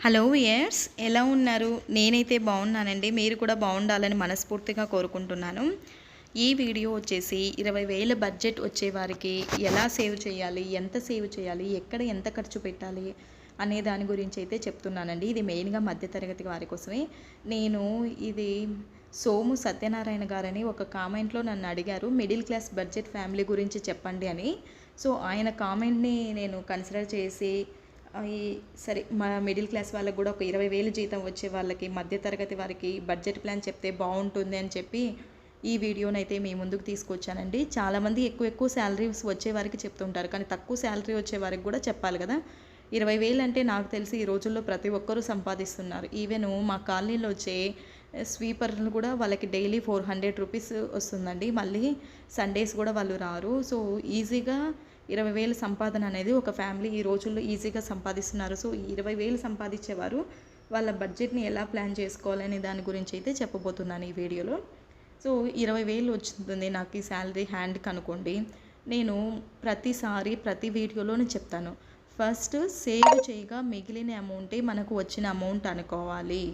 Hello years ఎలా ఉన్నారు? నేనైతే బాగున్నానండి. మీరు కూడా బాగుండాలని మనస్ఫూర్తిగా కోరుకుంటున్నాను. ఈ వీడియో వచ్చేసి ఇరవై వేల బడ్జెట్ వచ్చే వారికి ఎలా సేవ్ చేయాలి? ఎంత సేవ్ చేయాలి? ఎక్కడ ఎంత ఖర్చు పెట్టాలి? అనే దాని గురించి అయితే చెప్తున్నానండి. ఇది మెయిన్గా మధ్యతరగతి వారి కోసమే. నేను ఇది సోము సత్యనారాయణ గారని ఒక కామెంట్లో నన్ను అడిగారు. మిడిల్ క్లాస్ బడ్జెట్ ఫ్యామిలీ గురించి చెప్పండి అని. సో ఆయన కామెంట్ని నేను కన్సిడర్ చేసి ఈ సరే మా మిడిల్ క్లాస్ వాళ్ళకి కూడా ఒక ఇరవై వేలు జీతం వచ్చే వాళ్ళకి మధ్యతరగతి వారికి బడ్జెట్ ప్లాన్ చెప్తే బాగుంటుంది అని చెప్పి ఈ వీడియోని అయితే మీ ముందుకు తీసుకొచ్చానండి. చాలామంది ఎక్కువ ఎక్కువ శాలరీస్ వచ్చే వారికి చెప్తుంటారు కానీ తక్కువ శాలరీ వచ్చే వారికి కూడా చెప్పాలి కదా. ఇరవై వేలు అంటే నాకు తెలిసి ఈ రోజుల్లో ప్రతి ఒక్కరూ సంపాదిస్తున్నారు. ఈవెన్ మా కాలనీలో వచ్చే స్వీపర్లు కూడా వాళ్ళకి డైలీ ఫోర్ హండ్రెడ్ రూపీస్ వస్తుందండి. మళ్ళీ సండేస్ కూడా వాళ్ళు రారు. సో ఈజీగా ఇరవై వేలు సంపాదన అనేది ఒక ఫ్యామిలీ ఈ రోజుల్లో ఈజీగా సంపాదిస్తున్నారు. సో ఈ ఇరవై వేలు సంపాదించేవారు వాళ్ళ బడ్జెట్ని ఎలా ప్లాన్ చేసుకోవాలనే దాని గురించి అయితే చెప్పబోతున్నాను ఈ వీడియోలో. సో ఇరవై వేలు వచ్చింది నాకు ఈ శాలరీ హ్యాండ్కి అనుకోండి. నేను ప్రతిసారి ప్రతి వీడియోలోనే చెప్తాను. ఫస్ట్ సేవ్ చేయగా మిగిలిన అమౌంటే మనకు వచ్చిన అమౌంట్ అనుకోవాలి.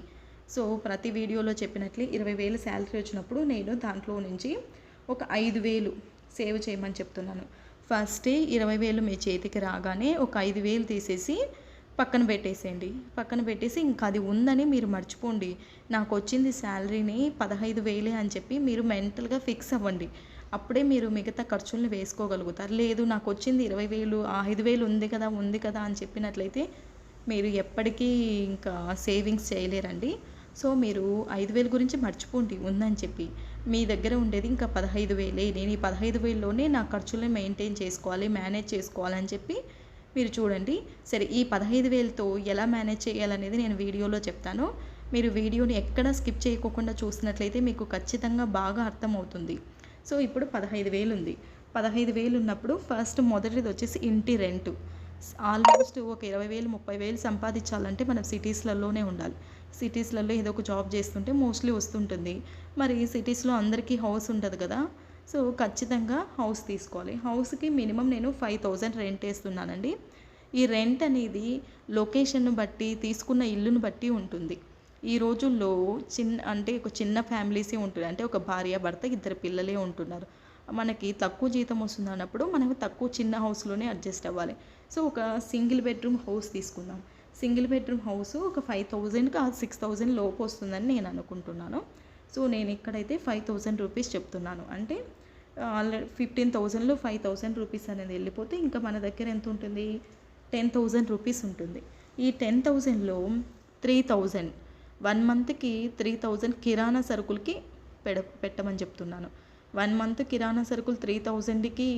సో ప్రతి వీడియోలో చెప్పినట్లు ఇరవై వేలు శాలరీ వచ్చినప్పుడు నేను దాంట్లో నుంచి ఒక ఐదు వేలు సేవ్ చేయమని చెప్తున్నాను. ఫస్ట్ ఇరవై వేలు మీ చేతికి రాగానే ఒక ఐదు వేలు తీసేసి పక్కన పెట్టేసేయండి. పక్కన పెట్టేసి ఇంకా అది ఉందని మీరు మర్చిపోండి. నాకు వచ్చింది శాలరీని పదహైదు వేలే అని చెప్పి మీరు మెంటల్గా ఫిక్స్ అవ్వండి. అప్పుడే మీరు మిగతా ఖర్చుల్ని వేసుకోగలుగుతారు. లేదు నాకు వచ్చింది ఇరవై వేలు ఆ ఐదు వేలు ఉంది కదా ఉంది కదా అని చెప్పినట్లయితే మీరు ఎప్పటికీ ఇంకా సేవింగ్స్ చేయలేరండి. సో మీరు ఐదు వేల గురించి మర్చిపోండి. ఉందని చెప్పి మీ దగ్గర ఉండేది ఇంకా పదహైదు వేలే. నేను ఈ పదహైదు వేలలోనే నా ఖర్చులను మెయింటైన్ చేసుకోవాలి మేనేజ్ చేసుకోవాలని చెప్పి మీరు చూడండి. సరే ఈ పదహైదు వేలతో ఎలా మేనేజ్ చేయాలనేది నేను వీడియోలో చెప్తాను. మీరు వీడియోని ఎక్కడ స్కిప్ చేయకోకుండా చూసినట్లయితే మీకు ఖచ్చితంగా బాగా అర్థమవుతుంది. సో ఇప్పుడు పదహైదు వేలు ఉంది పదహైదు వేలు ఉన్నప్పుడు ఫస్ట్ మొదటిది వచ్చేసి ఇంటి రెంటు. ఆల్మోస్ట్ ఒక ఇరవై వేలు ముప్పై వేలు సంపాదించాలంటే మనం సిటీస్లలోనే ఉండాలి. సిటీస్లలో ఏదో ఒక జాబ్ చేస్తుంటే మోస్ట్లీ వస్తుంటుంది. మరి సిటీస్లో అందరికీ హౌస్ ఉంటుంది కదా? సో ఖచ్చితంగా హౌస్ తీసుకోవాలి. హౌస్కి మినిమం నేను ఫైవ్ థౌజండ్ రెంట్ వేస్తున్నానండి. ఈ రెంట్ అనేది లొకేషన్ను బట్టి తీసుకున్న ఇల్లును బట్టి ఉంటుంది. ఈ రోజుల్లో చిన్న అంటే ఒక చిన్న ఫ్యామిలీసే ఉంటుంది అంటే ఒక భార్య భర్త ఇద్దరు పిల్లలే ఉంటున్నారు. మనకి తక్కువ జీతం వస్తుంది అన్నప్పుడు మనకు తక్కువ చిన్న హౌస్లోనే అడ్జస్ట్ అవ్వాలి. సో ఒక సింగిల్ బెడ్రూమ్ హౌస్ తీసుకుందాం. సింగిల్ బెడ్రూమ్ హౌస్ ఒక ఫైవ్ థౌజండ్కి సిక్స్ థౌజండ్ లోపు వస్తుందని నేను అనుకుంటున్నాను. సో నేను ఇక్కడైతే ఫైవ్ థౌజండ్ రూపీస్ చెప్తున్నాను. అంటే ఆల్రెడీ ఫిఫ్టీన్ థౌజండ్లో ఫైవ్ థౌజండ్ రూపీస్ అనేది వెళ్ళిపోతే ఇంకా మన దగ్గర ఎంత ఉంటుంది? టెన్ థౌజండ్ రూపీస్ ఉంటుంది. ఈ టెన్ థౌజండ్లో త్రీ థౌజండ్ వన్ మంత్కి త్రీ థౌజండ్ కిరాణా సరుకులకి పెడ పెట్టమని చెప్తున్నాను. వన్ మంత్ కిరాణా సరుకులు త్రీ థౌజండ్కి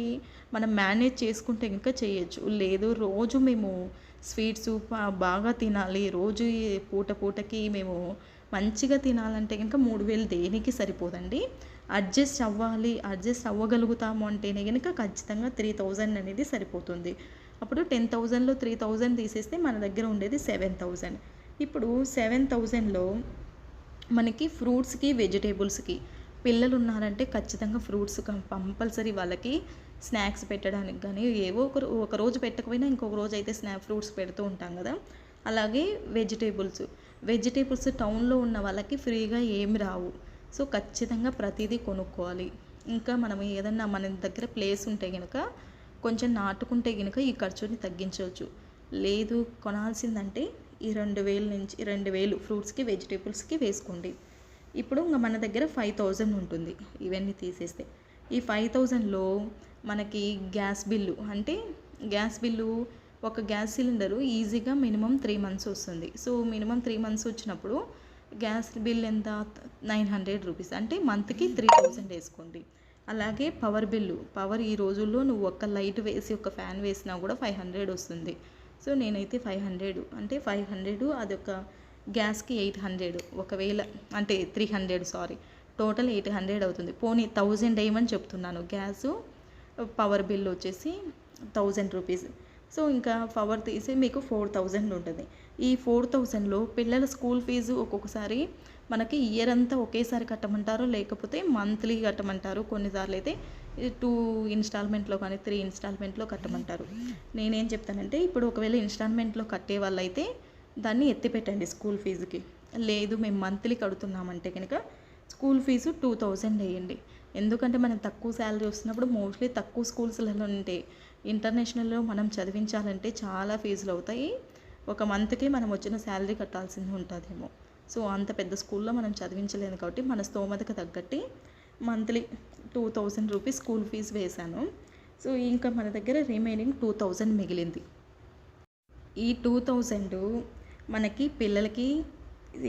మనం మేనేజ్ చేసుకుంటే ఇంకా చేయొచ్చు. లేదు రోజు మేము స్వీట్స్ బాగా తినాలి. రోజు పూట పూటకి మేము మంచిగా తినాలంటే కనుక మూడు వేలు దేనికి సరిపోదండి? అడ్జస్ట్ అవ్వాలి. అడ్జస్ట్ అవ్వగలుగుతాము అంటేనే కనుక ఖచ్చితంగా త్రీ థౌజండ్ అనేది సరిపోతుంది. అప్పుడు టెన్ థౌజండ్లో త్రీ థౌజండ్ తీసేస్తే మన దగ్గర ఉండేది సెవెన్ థౌజండ్. ఇప్పుడు సెవెన్ థౌజండ్లో మనకి ఫ్రూట్స్కి వెజిటేబుల్స్కి పిల్లలు ఉన్నారంటే ఖచ్చితంగా ఫ్రూట్స్ కంపల్సరీ వాళ్ళకి స్నాక్స్ పెట్టడానికి కానీ ఏవో ఒక ఒక రోజు పెట్టకపోయినా ఇంకొక రోజు అయితే స్నా ఫ్రూట్స్ పెడుతూ ఉంటాం కదా. అలాగే వెజిటేబుల్స్. వెజిటేబుల్స్ టౌన్లో ఉన్న వాళ్ళకి ఫ్రీగా ఏమి రావు. సో ఖచ్చితంగా ప్రతిదీ కొనుక్కోవాలి. ఇంకా మనం ఏదన్నా మన దగ్గర ప్లేస్ ఉంటే కనుక కొంచెం నాటుకుంటే కనుక ఈ ఖర్చుని తగ్గించవచ్చు. లేదు కొనాల్సిందంటే ఈ రెండు వేలు నుంచి రెండు వేలు ఫ్రూట్స్కి వెజిటేబుల్స్కి వేసుకోండి. ఇప్పుడు ఇంకా మన దగ్గర ఫైవ్ థౌజండ్ ఉంటుంది. ఇవన్నీ తీసేస్తే. ఈ ఫైవ్ థౌజండ్లో మనకి గ్యాస్ బిల్లు అంటే గ్యాస్ బిల్లు ఒక గ్యాస్ సిలిండరు ఈజీగా మినిమం త్రీ మంత్స్ వస్తుంది. సో మినిమం త్రీ మంత్స్ వచ్చినప్పుడు గ్యాస్ బిల్ ఎంత? Nine hundred rupees. అంటే మంత్కి త్రీ థౌజండ్ వేసుకోండి. అలాగే పవర్ బిల్లు పవర్ ఈ రోజుల్లో నువ్వు ఒక్క లైట్ వేసి ఒక ఫ్యాన్ వేసినా కూడా ఫైవ్ హండ్రెడ్ వస్తుంది. సో నేనైతే ఫైవ్ హండ్రెడ్ అంటే ఫైవ్ హండ్రెడ్ అదొక గ్యాస్కి ఎయిట్ హండ్రెడ్ ఒకవేళ అంటే three hundred sorry total eight hundred అవుతుంది. పోనీ థౌజండ్ వేయమని చెప్తున్నాను గ్యాసు పవర్ బిల్ వచ్చేసి థౌజండ్ రూపీస్. సో ఇంకా పవర్ తీసి మీకు ఫోర్ థౌజండ్ ఉంటుంది. ఈ ఫోర్ థౌజండ్లో పిల్లల స్కూల్ ఫీజు ఒక్కొక్కసారి మనకి ఇయర్ అంతా ఒకేసారి కట్టమంటారు లేకపోతే మంత్లీ కట్టమంటారు కొన్నిసార్లు అయితే టూ ఇన్స్టాల్మెంట్లో కానీ త్రీ ఇన్స్టాల్మెంట్లో కట్టమంటారు. నేనేం చెప్తానంటే ఇప్పుడు ఒకవేళ ఇన్స్టాల్మెంట్లో కట్టే వాళ్ళైతే దాన్ని ఎత్తిపెట్టండి స్కూల్ ఫీజుకి. లేదు మేము మంత్లీ కడుతున్నామంటే కనుక స్కూల్ ఫీజు టూ థౌజండ్ వేయండి. ఎందుకంటే మనం తక్కువ శాలరీ వస్తున్నప్పుడు మోస్ట్లీ తక్కువ స్కూల్స్లలో ఉంటే ఇంటర్నేషనల్లో మనం చదివించాలంటే చాలా ఫీజులు అవుతాయి. ఒక మంత్కి మనం వచ్చిన శాలరీ కట్టాల్సింది ఉంటుందేమో. సో అంత పెద్ద స్కూల్లో మనం చదివించలేదు కాబట్టి మన స్తోమతకు తగ్గట్టి monthly two thousand rupees school fee వేశాను. సో ఇంకా మన దగ్గర రిమైనింగ్ టూ థౌజండ్ మిగిలింది. ఈ టూ థౌజండ్ మనకి పిల్లలకి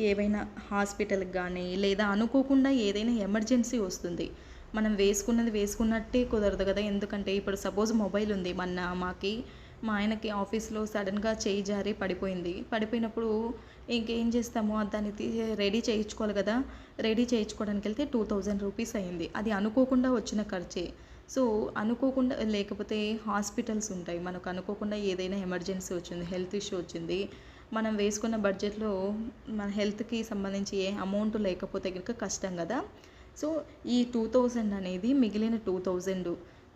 ఏవైనా హాస్పిటల్కి కానీ లేదా అనుకోకుండా ఏదైనా ఎమర్జెన్సీ వస్తుంది. మనం వేసుకున్నది వేసుకున్నట్టే కుదరదు కదా. ఎందుకంటే ఇప్పుడు సపోజ్ మొబైల్ ఉంది. మొన్న మాకి మా ఆయనకి ఆఫీస్లో సడన్గా చేయి జారి పడిపోయింది. పడిపోయినప్పుడు ఇంకేం చేస్తాము? దాన్ని తీ రెడీ చేయించుకోవాలి కదా. రెడీ చేయించుకోవడానికి వెళ్తే టూ థౌజండ్ రూపీస్ అయింది. అది అనుకోకుండా వచ్చిన ఖర్చే. సో అనుకోకుండా లేకపోతే హాస్పిటల్స్ ఉంటాయి. మనకు అనుకోకుండా ఏదైనా ఎమర్జెన్సీ వచ్చింది. హెల్త్ ఇష్యూ వచ్చింది. మనం వేసుకున్న బడ్జెట్లో మన హెల్త్కి సంబంధించి ఏ అమౌంట్ లేకపోతే కనుక కష్టం కదా. సో ఈ టూ థౌజండ్ అనేది మిగిలిన టూ థౌజండ్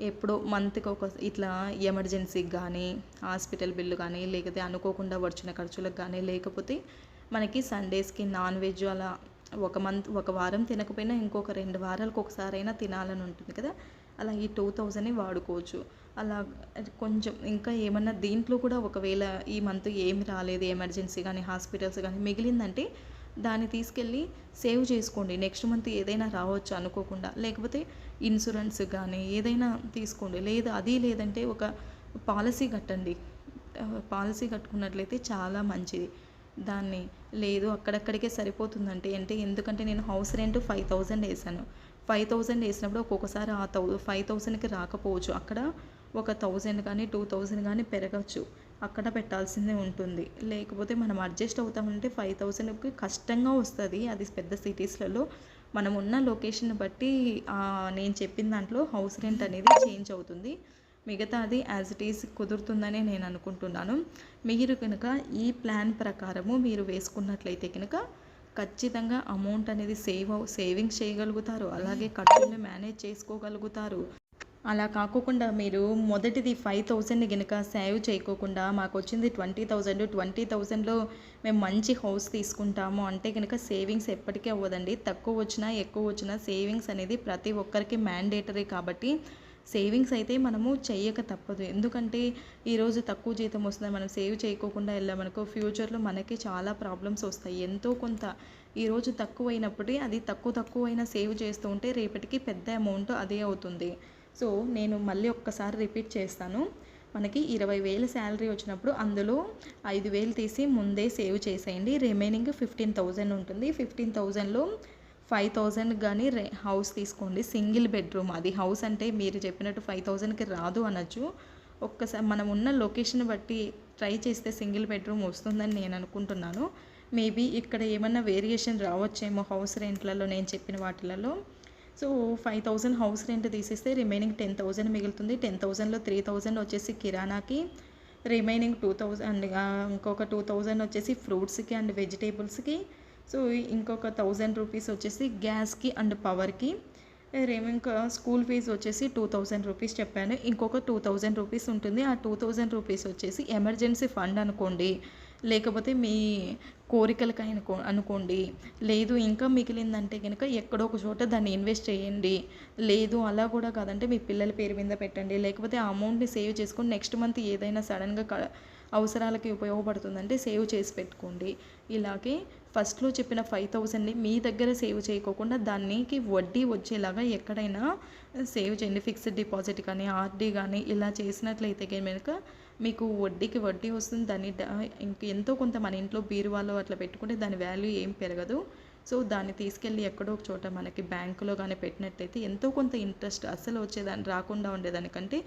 ఎప్పుడో మంత్కి ఒక ఇట్లా ఎమర్జెన్సీకి కానీ హాస్పిటల్ బిల్లు కానీ లేకపోతే అనుకోకుండా వచ్చిన ఖర్చులకు కానీ లేకపోతే మనకి సండేస్కి నాన్ వెజ్ అలా ఒక మంత్ ఒక వారం తినకపోయినా ఇంకొక రెండు వారాలకు ఒకసారైనా తినాలని ఉంటుంది కదా. అలా ఈ టూ థౌజండ్ని వాడుకోవచ్చు. అలా కొంచెం ఇంకా ఏమన్నా దీంట్లో కూడా ఒకవేళ ఈ మంత్ ఏమి రాలేదు ఎమర్జెన్సీ కానీ హాస్పిటల్స్ కానీ మిగిలిందంటే దాన్ని తీసుకెళ్ళి సేవ్ చేసుకోండి. నెక్స్ట్ మంత్ ఏదైనా రావచ్చు అనుకోకుండా. లేకపోతే ఇన్సూరెన్స్ కానీ ఏదైనా తీసుకోండి. లేదు అది లేదంటే ఒక పాలసీ కట్టండి. పాలసీ కట్టుకున్నట్లయితే చాలా మంచిది. దాన్ని లేదు అక్కడక్కడికే సరిపోతుందంటే అంటే ఎందుకంటే నేను హౌస్ రెంట్ ఫైవ్ థౌజండ్ వేసాను. ఫైవ్ థౌజండ్ వేసినప్పుడు ఒక్కొక్కసారి ఆ థౌ ఫైవ్ థౌజండ్కి రాకపోవచ్చు. అక్కడ ఒక థౌజండ్ కానీ టూ థౌజండ్ కానీ పెరగచ్చు. అక్కడ పెట్టాల్సిందే ఉంటుంది. లేకపోతే మనం అడ్జస్ట్ అవుతామంటే ఫైవ్ థౌజండ్కి కష్టంగా వస్తుంది. అది పెద్ద సిటీస్లలో మనం ఉన్న లొకేషన్ బట్టి నేను చెప్పిన దాంట్లో హౌస్ రెంట్ అనేది చేంజ్ అవుతుంది. మిగతా అది యాజ్ ఇట్ ఈస్ కుదురుతుందని నేను అనుకుంటున్నాను. మీరు కనుక ఈ ప్లాన్ ప్రకారము మీరు వేసుకున్నట్లయితే కనుక ఖచ్చితంగా అమౌంట్ అనేది సేవ్ సేవింగ్స్ చేయగలుగుతారు. అలాగే ఖర్చుల్ని మేనేజ్ చేసుకోగలుగుతారు. అలా కాకోకుండా మీరు మొదటిది ఫైవ్ థౌజండ్ని కనుక సేవ్ చేయకోకుండా మాకు వచ్చింది ట్వంటీ థౌజండ్ ట్వంటీ థౌజండ్లో మేము మంచి హౌస్ తీసుకుంటాము అంటే కనుక సేవింగ్స్ ఎప్పటికీ అవ్వదండి. తక్కువ వచ్చినా ఎక్కువ వచ్చినా సేవింగ్స్ అనేది ప్రతి ఒక్కరికి మ్యాండేటరీ కాబట్టి సేవింగ్స్ అయితే మనము చేయక తప్పదు. ఎందుకంటే ఈరోజు తక్కువ జీతం వస్తుంది మనం సేవ్ చేయకోకుండా వెళ్ళామనుకో ఫ్యూచర్లో మనకి చాలా ప్రాబ్లమ్స్ వస్తాయి. ఎంతో కొంత ఈరోజు తక్కువ అది తక్కువ తక్కువ అయినా సేవ్ చేస్తూ ఉంటే రేపటికి పెద్ద అమౌంట్ అదే అవుతుంది. సో నేను మళ్ళీ ఒక్కసారి రిపీట్ చేస్తాను. మనకి ఇరవై వేలు శాలరీ వచ్చినప్పుడు అందులో ఐదు వేలు తీసి ముందే సేవ్ చేసేయండి. రిమైనింగ్ ఫిఫ్టీన్ థౌజండ్ ఉంటుంది. ఫిఫ్టీన్ థౌజండ్లో ఫైవ్ థౌజండ్ కానీ రే హౌస్ తీసుకోండి. సింగిల్ బెడ్రూమ్ అది. హౌస్ అంటే మీరు చెప్పినట్టు ఫైవ్ థౌజండ్కి రాదు అనొచ్చు. ఒక్కసారి మనం ఉన్న లొకేషన్ బట్టి ట్రై చేస్తే సింగిల్ బెడ్రూమ్ వస్తుందని నేను అనుకుంటున్నాను. మేబీ ఇక్కడ ఏమన్నా వేరియేషన్ రావచ్చేమో హౌస్ రెంట్లలో నేను చెప్పిన వాటిలలో. So five thousand house rent తీసేస్తే రిమైనింగ్ టెన్ థౌజండ్ మిగులుతుంది. టెన్ థౌజండ్లో త్రీ థౌజండ్ వచ్చేసి కిరాణాకి రిమైనింగ్ టూ థౌజండ్ ఇంకొక టూ థౌజండ్ వచ్చేసి ఫ్రూట్స్కి అండ్ వెజిటేబుల్స్కి సో ఇంకొక థౌజండ్ రూపీస్ వచ్చేసి గ్యాస్కి అండ్ పవర్కి. ఇంకా స్కూల్ ఫీజు వచ్చేసి టూ థౌజండ్ రూపీస్ చెప్పాను. ఇంకొక టూ థౌజండ్ రూపీస్ ఉంటుంది. ఆ టూ థౌజండ్ రూపీస్ వచ్చేసి ఎమర్జెన్సీ ఫండ్ అనుకోండి. లేకపోతే మీ కోరికలకి అనుకో అనుకోండి. లేదు ఇంకా మిగిలిందంటే కనుక ఎక్కడో ఒక చోట దాన్ని ఇన్వెస్ట్ చేయండి. లేదు అలా కూడా కాదంటే మీ పిల్లల పేరు మీద పెట్టండి. లేకపోతే ఆ అమౌంట్ని సేవ్ చేసుకొని నెక్స్ట్ మంత్ ఏదైనా సడన్గా అవసరాలకి ఉపయోగపడుతుందంటే సేవ్ చేసి పెట్టుకోండి. ఇలాగే ఫస్ట్లో చెప్పిన ఫైవ్ థౌజండ్ని మీ దగ్గర సేవ్ చేయకోకుండా దానికి వడ్డీ వచ్చేలాగా ఎక్కడైనా సేవ్ చేయండి. ఫిక్స్డ్ డిపాజిట్ కానీ ఆర్డీ కానీ ఇలా చేసినట్లయితే కనుక మీకు వడ్డీకి వడ్డీ వస్తుంది. దాన్ని ఇంక ఎంతో కొంత మన ఇంట్లో బీరువాలో అట్లా పెట్టుకుంటే దాని వాల్యూ ఏం పెరగదు. సో దాన్ని తీసుకెళ్ళి ఎక్కడో ఒక చోట మనకి బ్యాంకులో కానీ పెట్టినట్టయితే ఎంతో కొంత ఇంట్రెస్ట్ అసలు వచ్చేదాన్ని రాకుండా ఉండేదానికంటే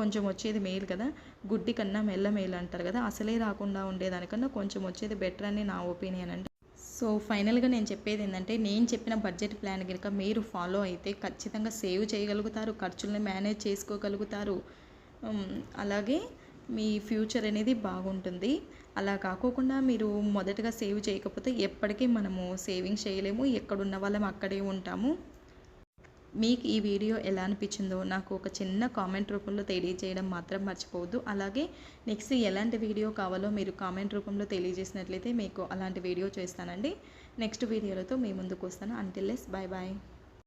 కొంచెం వచ్చేది మేలు కదా. గుడ్డి కన్నా మెల్ల మేలు అంటారు కదా. అసలే రాకుండా ఉండేదానికన్నా కొంచెం వచ్చేది బెటర్ అని నా ఒపీనియన్ అండి. సో ఫైనల్గా నేను చెప్పేది ఏంటంటే నేను చెప్పిన బడ్జెట్ ప్లాన్ కనుక మీరు ఫాలో అయితే ఖచ్చితంగా సేవ్ చేయగలుగుతారు ఖర్చుల్ని మేనేజ్ చేసుకోగలుగుతారు. అలాగే మీ ఫ్యూచర్ అనేది బాగుంటుంది. అలా కాకోకుండా మీరు మొదటగా సేవ్ చేయకపోతే ఎప్పటికీ మనము సేవింగ్స్ చేయలేము. ఎక్కడున్న వాళ్ళం అక్కడే ఉంటాము. మీకు ఈ వీడియో ఎలా అనిపించిందో నాకు ఒక చిన్న కామెంట్ రూపంలో తెలియజేయడం మాత్రం మర్చిపోవద్దు. అలాగే నెక్స్ట్ ఎలాంటి వీడియో కావాలో మీరు కామెంట్ రూపంలో తెలియజేసినట్లయితే మీకు అలాంటి వీడియో చేస్తానండి. నెక్స్ట్ వీడియోలతో మీ ముందుకు వస్తాను. అంటిల్లెస్ బాయ్ బాయ్